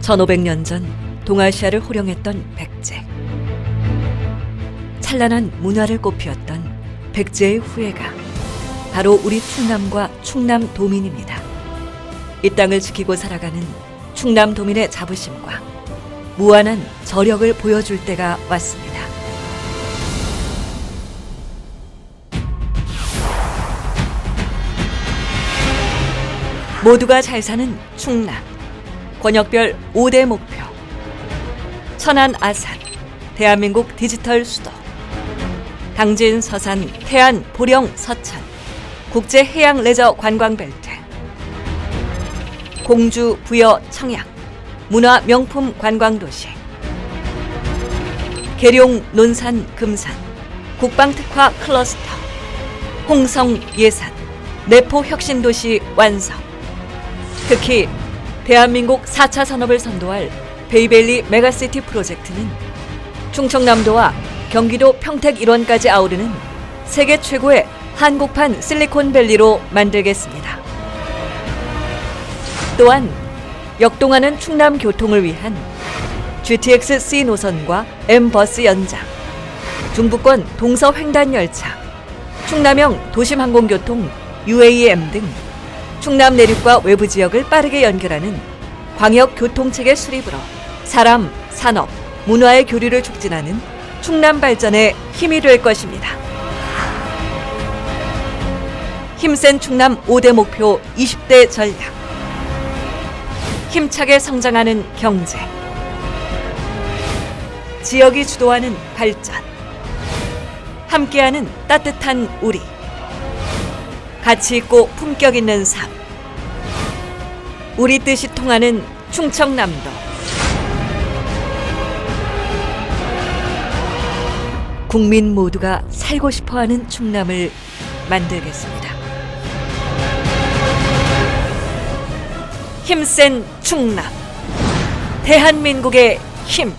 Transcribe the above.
1500년 전 동아시아를 호령했던 백제. 찬란한 문화를 꽃피웠던 백제의 후예가 바로 우리 충남과 충남 도민입니다. 이 땅을 지키고 살아가는 충남 도민의 자부심과 무한한 저력을 보여줄 때가 왔습니다. 모두가 잘 사는 충남. 권역별 5대 목표. 천안 아산. 대한민국 디지털 수도. 당진 서산 태안 보령 서천. 국제 해양 레저 관광 벨트. 공주 부여 청양. 문화 명품 관광 도시. 계룡 논산 금산. 국방 특화 클러스터. 홍성 예산. 내포 혁신 도시 완성. 특히 대한민국 4차 산업을 선도할 베이벨리 메가시티 프로젝트는 충청남도와 경기도 평택 일원까지 아우르는 세계 최고의 한국판 실리콘밸리로 만들겠습니다. 또한 역동하는 충남 교통을 위한 GTX C 노선과 M버스 연장, 중부권 동서 횡단 열차, 충남형 도심항공교통 UAM 등 충남 내륙과 외부 지역을 빠르게 연결하는 광역 교통체계 수립으로 사람, 산업, 문화의 교류를 촉진하는 충남 발전에 힘이 될 것입니다. 힘센 충남 5대 목표 20대 전략. 힘차게 성장하는 경제. 지역이 주도하는 발전. 함께하는 따뜻한 우리. 가치 있고 품격 있는 삶. 우리 뜻이 통하는 충청남도. 국민 모두가 살고 싶어 하는 충남을 만들겠습니다. 힘센 충남. 대한민국의 힘.